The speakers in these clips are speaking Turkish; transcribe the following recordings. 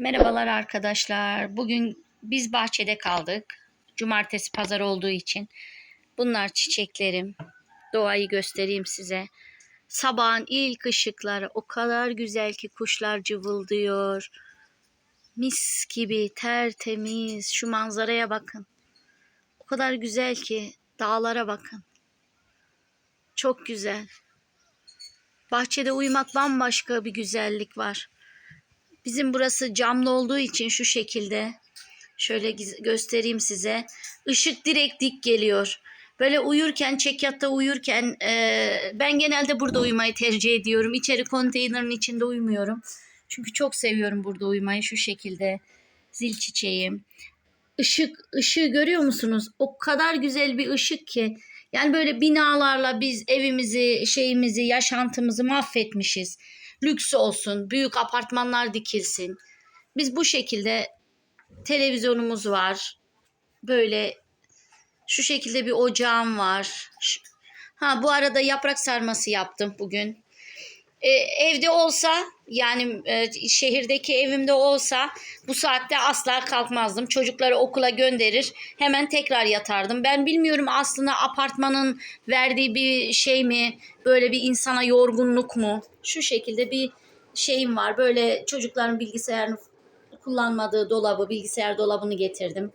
Merhabalar arkadaşlar. Bugün biz bahçede kaldık. Cumartesi pazar olduğu için. Bunlar çiçeklerim. Doğayı göstereyim size. Sabahın ilk ışıkları o kadar güzel ki kuşlar cıvıldıyor. Mis gibi tertemiz. Şu manzaraya bakın. O kadar güzel ki dağlara bakın. Çok güzel. Bahçede uyumak bambaşka bir güzellik var. Bizim burası camlı olduğu için şu şekilde şöyle göstereyim size. Işık direkt dik geliyor. Böyle uyurken, çekyatta uyurken e, ben genelde burada uyumayı tercih ediyorum. İçeri konteynerin içinde uyumuyorum. Çünkü çok seviyorum burada uyumayı şu şekilde. Zil çiçeğim. Işık, ışığı görüyor musunuz? O kadar güzel bir ışık ki. Yani böyle binalarla biz evimizi, şeyimizi, yaşantımızı mahvetmişiz. Lüks olsun, büyük apartmanlar dikilsin. Biz bu şekilde televizyonumuz var. Böyle şu şekilde bir ocağım var. Ha bu arada yaprak sarması yaptım bugün. E, evde olsa yani e, şehirdeki evimde olsa bu saatte asla kalkmazdım. Çocukları okula gönderir hemen tekrar yatardım. Ben bilmiyorum aslında apartmanın verdiği bir şey mi böyle bir insana yorgunluk mu? Şu şekilde bir şeyim var böyle çocukların bilgisayarını kullanmadığı dolabı bilgisayar dolabını getirdim.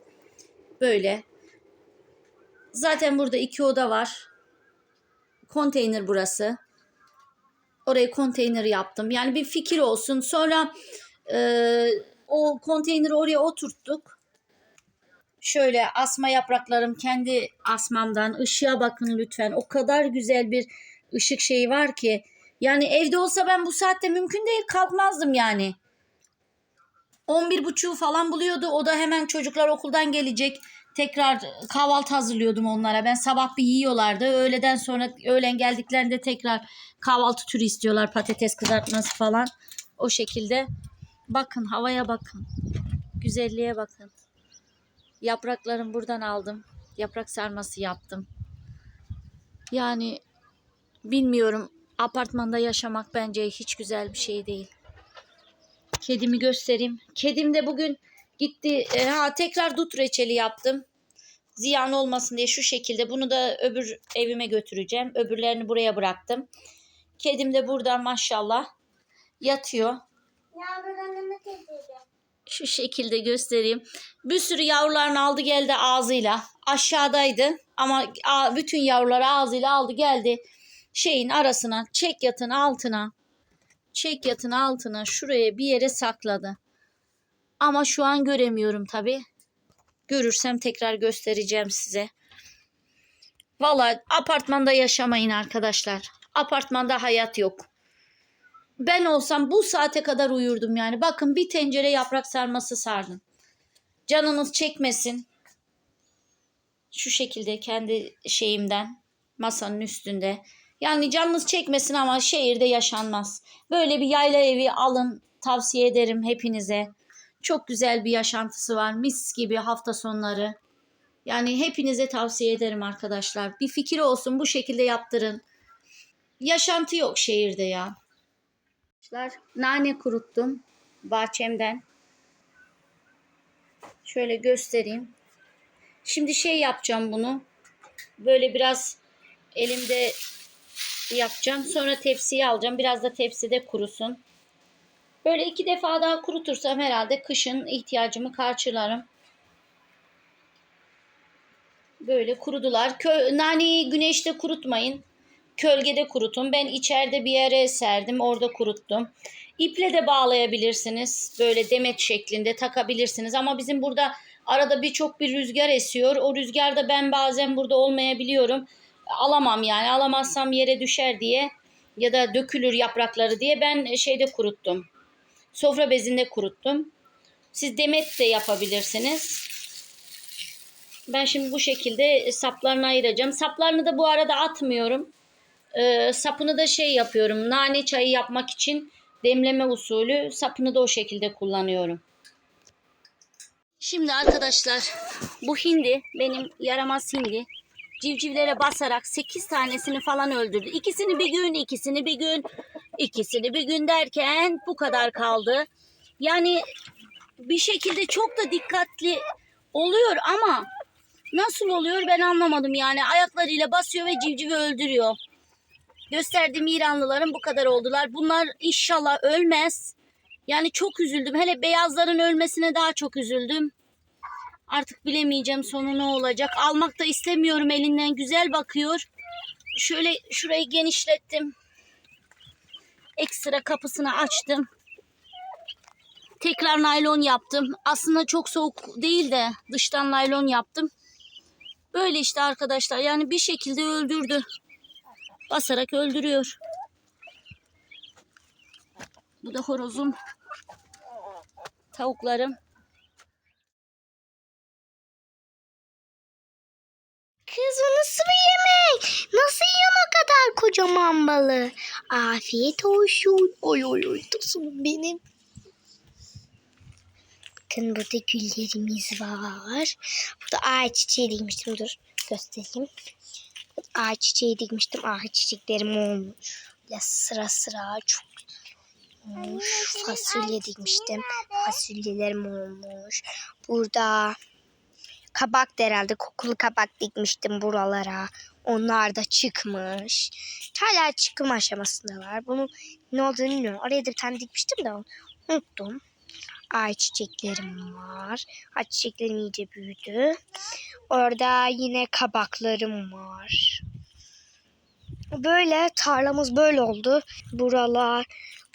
Böyle. Zaten burada iki oda var. Konteyner burası. Oraya konteyner yaptım. Yani bir fikir olsun. Sonra e, o konteyneri oraya oturttuk. Şöyle asma yapraklarım kendi asmamdan. Işığa bakın lütfen. O kadar güzel bir ışık şeyi var ki. Yani evde olsa ben bu saatte mümkün değil kalkmazdım yani. 11.30 falan buluyordu. O da hemen çocuklar okuldan gelecek. Tekrar kahvaltı hazırlıyordum onlara. Ben sabah bir yiyorlardı. Öğleden sonra öğlen geldiklerinde tekrar kahvaltı türü istiyorlar. Patates kızartması falan. O şekilde. Bakın havaya bakın. Güzelliğe bakın. Yapraklarımı buradan aldım. Yaprak sarması yaptım. Yani bilmiyorum. Apartmanda yaşamak bence hiç güzel bir şey değil. Kedimi göstereyim. Kedim de bugün gitti. E, ha tekrar dut reçeli yaptım. Ziyan olmasın diye şu şekilde bunu da öbür evime götüreceğim. Öbürlerini buraya bıraktım. Kedim de burada maşallah yatıyor. Yavrularını getirdim. Şu şekilde göstereyim. Bir sürü yavrularını aldı geldi ağzıyla. Aşağıdaydı ama bütün yavruları ağzıyla aldı geldi. Şeyin arasına, çek yatın altına. Çek yatın altına şuraya bir yere sakladı. Ama şu an göremiyorum tabi. Görürsem tekrar göstereceğim size. Vallahi apartmanda yaşamayın arkadaşlar. Apartmanda hayat yok. Ben olsam bu saate kadar uyurdum yani. Bakın bir tencere yaprak sarması sardım. Canınız çekmesin. Şu şekilde kendi şeyimden masanın üstünde. Yani canınız çekmesin ama şehirde yaşanmaz. Böyle bir yayla evi alın tavsiye ederim hepinize. Çok güzel bir yaşantısı var. Mis gibi hafta sonları. Yani hepinize tavsiye ederim arkadaşlar. Bir fikir olsun bu şekilde yaptırın. Yaşantı yok şehirde ya. Arkadaşlar nane kuruttum bahçemden. Şöyle göstereyim. Şimdi şey yapacağım bunu. Böyle biraz elimde yapacağım. Sonra tepsiye alacağım. Biraz da tepside kurusun. Böyle iki defa daha kurutursam herhalde kışın ihtiyacımı karşılarım. Böyle kurudular. Kö naneyi güneşte kurutmayın. Kölgede kurutun. Ben içeride bir yere serdim. Orada kuruttum. İple de bağlayabilirsiniz. Böyle demet şeklinde takabilirsiniz. Ama bizim burada arada birçok bir rüzgar esiyor. O rüzgarda ben bazen burada olmayabiliyorum. Alamam yani. Alamazsam yere düşer diye ya da dökülür yaprakları diye ben şeyde kuruttum. Sofra bezinde kuruttum. Siz demet de yapabilirsiniz. Ben şimdi bu şekilde saplarını ayıracağım. Saplarını da bu arada atmıyorum. Ee, sapını da şey yapıyorum. Nane çayı yapmak için demleme usulü sapını da o şekilde kullanıyorum. Şimdi arkadaşlar bu hindi benim yaramaz hindi civcivlere basarak 8 tanesini falan öldürdü. İkisini bir gün, ikisini bir gün, ikisini bir gün derken bu kadar kaldı. Yani bir şekilde çok da dikkatli oluyor ama nasıl oluyor ben anlamadım yani. Ayaklarıyla basıyor ve civcivi öldürüyor. Gösterdiğim İranlıların bu kadar oldular. Bunlar inşallah ölmez. Yani çok üzüldüm. Hele beyazların ölmesine daha çok üzüldüm. Artık bilemeyeceğim sonu ne olacak. Almak da istemiyorum elinden. Güzel bakıyor. Şöyle şurayı genişlettim. Ekstra kapısını açtım. Tekrar naylon yaptım. Aslında çok soğuk değil de dıştan naylon yaptım. Böyle işte arkadaşlar. Yani bir şekilde öldürdü. Basarak öldürüyor. Bu da horozum. Tavuklarım. Kız o nasıl bir yemek? Nasıl yiyorsun o kadar kocaman balığı? Afiyet olsun. Oy oy oy tosunum benim. Bakın burada güllerimiz var. Burada ağaç çiçeği dikmiştim. Dur göstereyim. Ağaç çiçeği dikmiştim. Ağaç çiçeklerim olmuş. Ya sıra sıra çok olmuş. Fasulye dikmiştim. Fasulyelerim olmuş. Burada kabak da herhalde kokulu kabak dikmiştim buralara. Onlar da çıkmış. Hala çıkım aşamasındalar. Bunun ne olduğunu bilmiyorum. Oraya da bir tane dikmiştim de unuttum. Ay çiçeklerim var. Ay çiçeklerim iyice büyüdü. Orada yine kabaklarım var. Böyle tarlamız böyle oldu. Buralar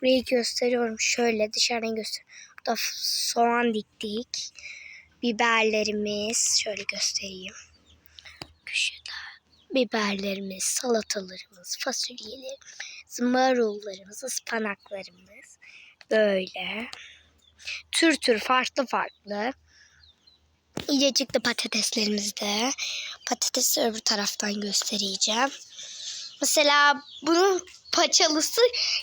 burayı gösteriyorum şöyle dışarıdan gösteriyorum. Burada soğan diktik biberlerimiz şöyle göstereyim. Köşede biberlerimiz, salatalarımız, fasulyelerimiz, marullarımız, ıspanaklarımız böyle. Tür tür farklı farklı. İyice çıktı patateslerimiz de. Patatesi öbür taraftan göstereceğim. Mesela bunun paçalısı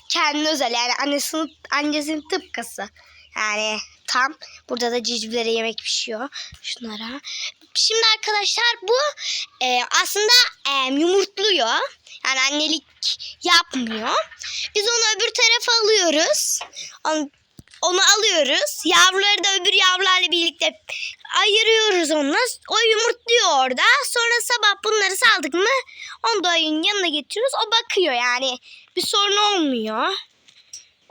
kendi özel. Yani annesinin, annesinin tıpkısı. Yani tam. Burada da civcivlere yemek pişiyor. Şunlara. Şimdi arkadaşlar bu e, aslında e, yumurtluyor. Yani annelik yapmıyor. Biz onu öbür tarafa alıyoruz. Onu, onu alıyoruz. Yavruları da öbür yavrularla birlikte ayırıyoruz onunla. O yumurtluyor orada. Sonra sabah bunları saldık mı onu da ayın yanına getiriyoruz. O bakıyor yani. Bir sorun olmuyor.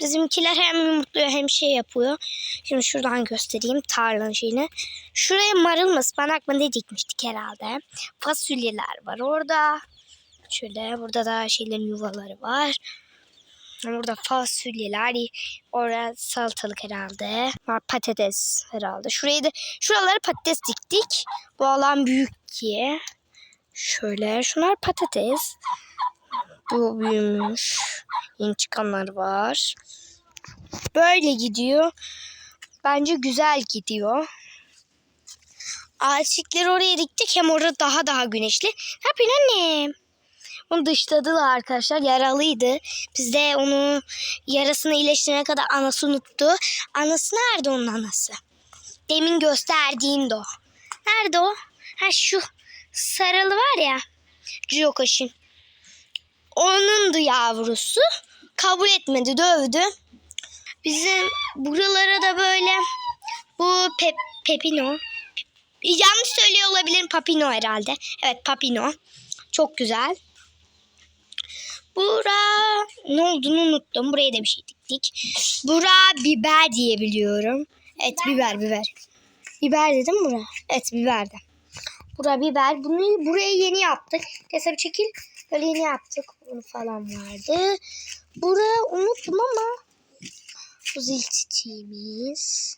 Bizimkiler hem yumurtluyor hem şey yapıyor. Şimdi şuradan göstereyim tarlanın şeyini. Şuraya marul mı ıspanak mı ne dikmiştik herhalde. Fasulyeler var orada. Şöyle burada da şeylerin yuvaları var. Burada fasulyeler, orada salatalık herhalde. Var patates herhalde. Şuraya da şuraları patates diktik. Bu alan büyük ki. Şöyle şunlar patates. Bu büyümüş. Yeni çıkanlar var. Böyle gidiyor. Bence güzel gidiyor. Ağaçlıkları oraya diktik hem orada daha daha güneşli. Ne yapıyorsun annem? Onu dışladılar arkadaşlar. Yaralıydı. Biz de onu yarasını iyileştirene kadar anası unuttu. Anası nerede onun anası? Demin gösterdiğim de o. Nerede o? Ha şu sarılı var ya. Jokoş'un. Onun yavrusu. Kabul etmedi, dövdü. Bizim buralara da böyle bu pep, Pepino. Yanlış söylüyor olabilirim. Papino herhalde. Evet Papino. Çok güzel. Bura ne olduğunu unuttum. Buraya da bir şey diktik. Bura biber diye biliyorum. Evet biber biber. Biber dedim bura. Evet biberdi. Bura biber. Bunu buraya yeni yaptık. Neyse bir çekil. Böyle yaptık. Bunu falan vardı. Bura unuttum ama bu zil çiçeğimiz.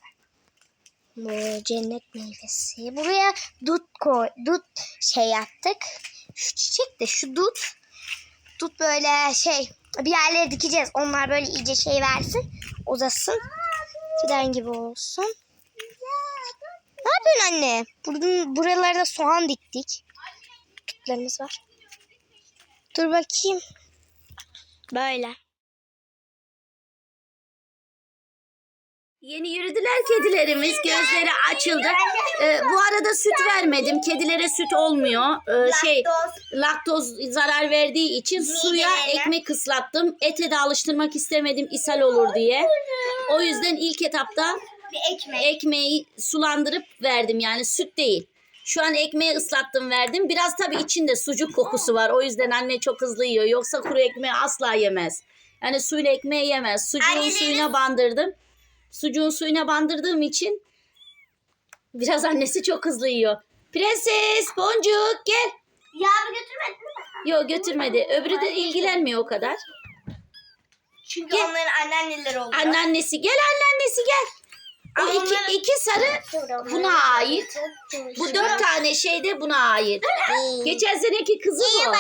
Bu cennet meyvesi. Buraya dut koy, dut şey yaptık. Şu çiçek de şu dut. Dut böyle şey bir yerlere dikeceğiz. Onlar böyle iyice şey versin. Uzasın. Fidan gibi olsun. Ne yapıyorsun anne? Buralarda soğan diktik. Tutlarımız var. Dur bakayım. Böyle. Yeni yürüdüler kedilerimiz. Gözleri açıldı. Ee, bu arada süt vermedim. Kedilere süt olmuyor. Ee, şey laktoz zarar verdiği için suya ekmek ıslattım. Ete de alıştırmak istemedim ishal olur diye. O yüzden ilk etapta ekmeği sulandırıp verdim yani süt değil. Şu an ekmeği ıslattım verdim. Biraz tabii içinde sucuk kokusu var. O yüzden anne çok hızlı yiyor. Yoksa kuru ekmeği asla yemez. Yani suyla ekmeği yemez. Sucuğun Anneleriniz- suyuna bandırdım. Sucuğun suyuna bandırdığım için biraz annesi çok hızlı yiyor. Prenses, boncuk gel. Yağmur götürmedin mi? Yok götürmedi. Öbürü de ilgilenmiyor o kadar. Çünkü Gel. onların anneanneleri oluyor. Anneannesi gel anneannesi gel. O iki, iki sarı buna ait. Bu dört tane şey de buna ait. Geçen seneki kızı bu.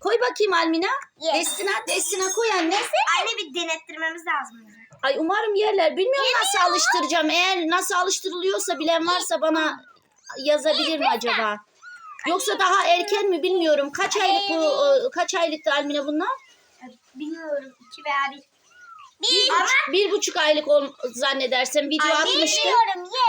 Koy bakayım Almina. Destina, Destina koy anne. Anne bir denettirmemiz lazım. Ay umarım yerler. Bilmiyorum nasıl alıştıracağım. Eğer nasıl alıştırılıyorsa bilen varsa bana yazabilir mi acaba? Yoksa daha erken mi bilmiyorum. Kaç aylık bu e, kaç aylıktı Almina bunlar? Bilmiyorum. iki veya bir. Bir, buçuk, bir buçuk aylık ol, zannedersem video atmıştı.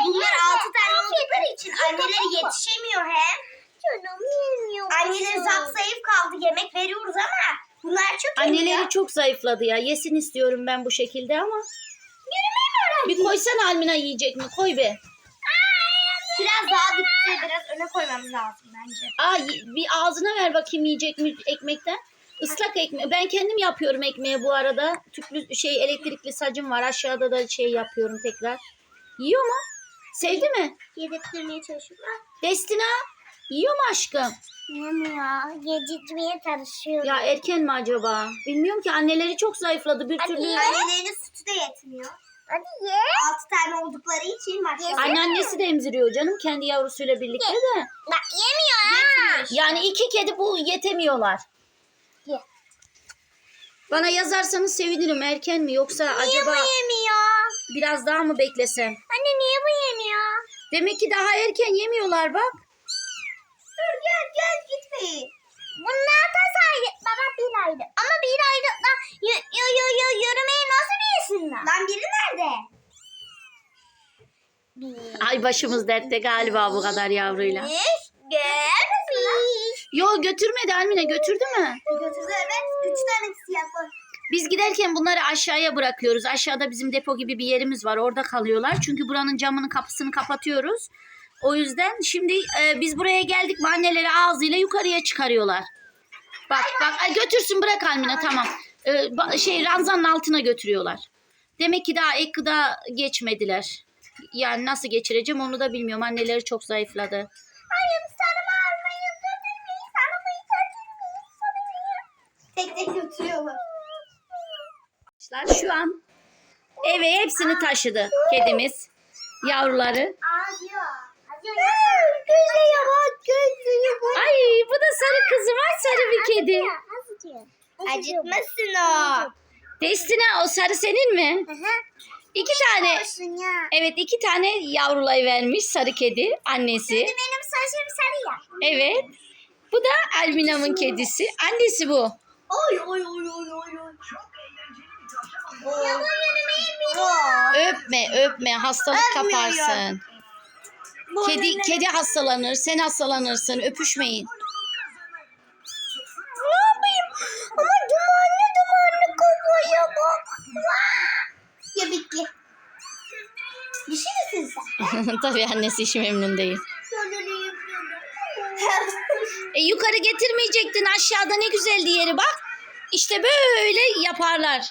Bunlar altı tane oldukları için anneleri yetişemiyor hem. Canım yemiyor. Anneleri zap zayıf kaldı. Yemek veriyoruz ama bunlar çok Anneleri çok zayıfladı ya. Yesin istiyorum ben bu şekilde ama. Yürümeyi mi öğrendi? Bir koysana Almina yiyecek mi? Koy be. Biraz daha bitti. Biraz öne koymamız lazım bence. Aa, y- bir ağzına ver bakayım yiyecek mi ekmekten. Islak ekmek. Ben kendim yapıyorum ekmeği bu arada. Tüplü şey elektrikli sacım var. Aşağıda da şey yapıyorum tekrar. Yiyor mu? Sevdi mi? Yedirtmeye çalışıyorlar. Destina yiyor mu aşkım? Yemiyor. Yedirtmeye çalışıyor. Ya erken mi acaba? Bilmiyorum ki anneleri çok zayıfladı bir türlü. Annelerinin sütü de yetmiyor. Hadi ye. Altı tane oldukları için maşallah. Anneannesi de emziriyor canım kendi yavrusuyla birlikte de. Bak yemiyor ha. Yetmiyor. Yani iki kedi bu yetemiyorlar. Bana yazarsanız sevinirim erken mi yoksa acaba Yemiyor. biraz daha mı beklesem? Anne niye bu yemiyor? Demek ki daha erken yemiyorlar bak. Dur gel gel gitmeyin. Bunlar da saydı. Baba bir aydı. Ama bir aylıkla y- y- y- y- yürümeyi nasıl bilsinler? Lan biri nerede? Ay başımız dertte galiba bu kadar yavruyla. Gel. Yo götürmedi Almine götürdü mü? Götürdü evet. Üç tane siyah var. Biz giderken bunları aşağıya bırakıyoruz. Aşağıda bizim depo gibi bir yerimiz var. Orada kalıyorlar. Çünkü buranın camının kapısını kapatıyoruz. O yüzden şimdi e, biz buraya geldik mi anneleri ağzıyla yukarıya çıkarıyorlar. Bak bak ay götürsün bırak Almina tamam. E, şey ranzanın altına götürüyorlar. Demek ki daha ek gıda geçmediler. Yani nasıl geçireceğim onu da bilmiyorum. Anneleri çok zayıfladı. Hayır Tek tek götürüyorlar. Arkadaşlar şu an eve hepsini taşıdı kedimiz. Yavruları. Ağlıyor. Ağlıyor. Gözlüğe bak. Gözlüğe bak. Ay bu da sarı kızım. Ay sarı bir kedi. Acıtmasın o. Destina o sarı senin mi? İki tane. Evet iki tane yavrulayı vermiş sarı kedi annesi. Benim saçım sarı ya. Evet. Bu da Almina'mın kedisi. Annesi bu. Oy oy oy oy oy oy. Ya bu yürümeyi biliyor. Öpme öpme hastalık kaparsın. Kedi kedi hastalanır, sen hastalanırsın. Öpüşmeyin. Ne yapayım? Ama dumanlı dumanlı kafaya bak. Ya bitti. Bir şey misin sen? Tabii annesi işi memnun değil. E, yukarı getirmeyecektin aşağıda ne güzeldi yeri bak. İşte böyle yaparlar.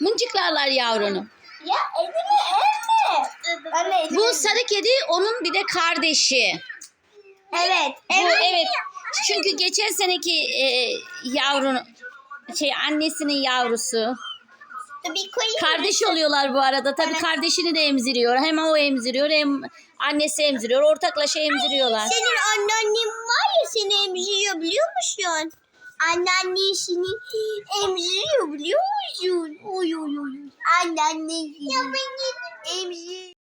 Mıncıklarlar yavrunu. ya elini elme. De elimi. Bu sarı kedi onun bir de kardeşi. Evet. Bu evet. Çünkü geçen seneki e, yavrun şey annesinin yavrusu. Kardeş oluyorlar bu arada. Tabii Evet. kardeşini de emziriyor. Hem o emziriyor hem annesi emziriyor. Ortaklaşa emziriyorlar. Senin anneannen var ya seni emziriyor biliyor musun? Anneannen seni emziriyor biliyor musun? Oy oy oy. Anneannen seni emziriyor.